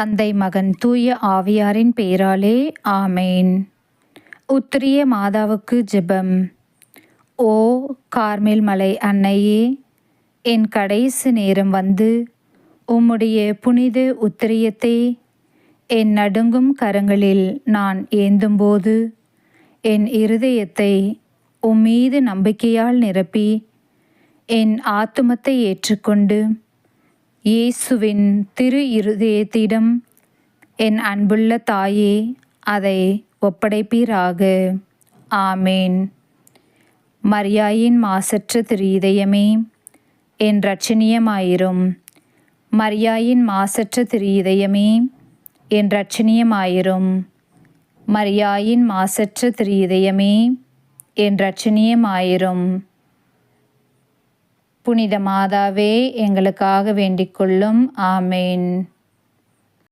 தந்தை மகன் தூய ஆவியாரின் பெயராலே ஆமேன். உத்திரிய மாதாவுக்கு ஜெபம். ஓ கார்மேல் மலை அன்னையே என் கடைசி நேரம் வந்து உம்முடைய புனித உத்திரியத்தை என் நடுங்கும் கரங்களில் நான் ஏந்தும்போது என் இருதயத்தை உம்மீது நம்பிக்கையால் நிரப்பி என் ஆத்துமத்தை ஏற்றுக்கொண்டு இயேசுவின் திரு இருதயத்திடம் என் அன்புள்ள தாயே அதை ஒப்படைப்பீராக. ஆமேன். மரியாயின் மாசற்ற திரு இதயமே என் ரட்சணியமாயிரும் மரியாயின் மாசற்ற திரு இதயமே என் ரட்சணியமாயிரும் மரியாயின் மாசற்ற திரு இதயமே என் ரட்சணியமாயிரும் புனித மாதாவே எங்களுக்காக வேண்டிக் கொள்ளும் ஆமேன்.